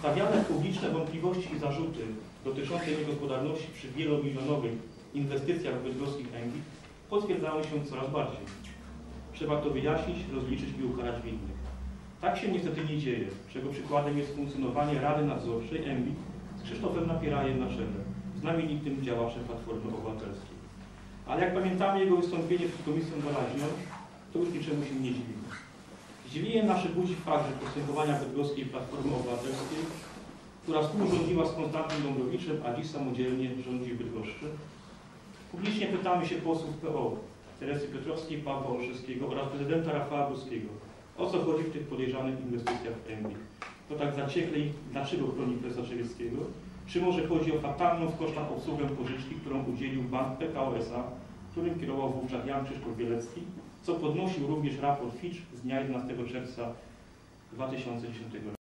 Stawiane publiczne wątpliwości i zarzuty dotyczące niegospodarności przy wielomilionowych inwestycjach bydgoskich Engi potwierdzały się coraz bardziej. Trzeba to wyjaśnić, rozliczyć i ukarać winnych. Tak się niestety nie dzieje, czego przykładem jest funkcjonowanie Rady Nadzorczej ENBI z Krzysztofem Napierajem na czele, znamienitym działaczem Platformy Obywatelskiej. Ale jak pamiętamy jego wystąpienie przed Komisją Doraźnią, to już niczemu się nie dziwimy. Zdziwienie nasze budzi fakt, że postępowania bydgoskiej Platformy Obywatelskiej, która współrządziła z Konstantym Dąbrowiczem, a dziś samodzielnie rządzi w Bydgoszczy, publicznie pytamy się posłów PO, Teresy Piotrowskiej, Pawła Olszewskiego oraz prezydenta Rafała Boskiego, o co chodzi w tych podejrzanych inwestycjach w ENBI. To tak zaciekle i dlaczego chroni presa Czewieckiego? Czy może chodzi o fatalną w kosztach obsługę pożyczki, którą udzielił bank PKO SA, którym kierował wówczas Jan Krzysztof Bielecki, co podnosił również raport Fitch z dnia 11 czerwca 2010 roku.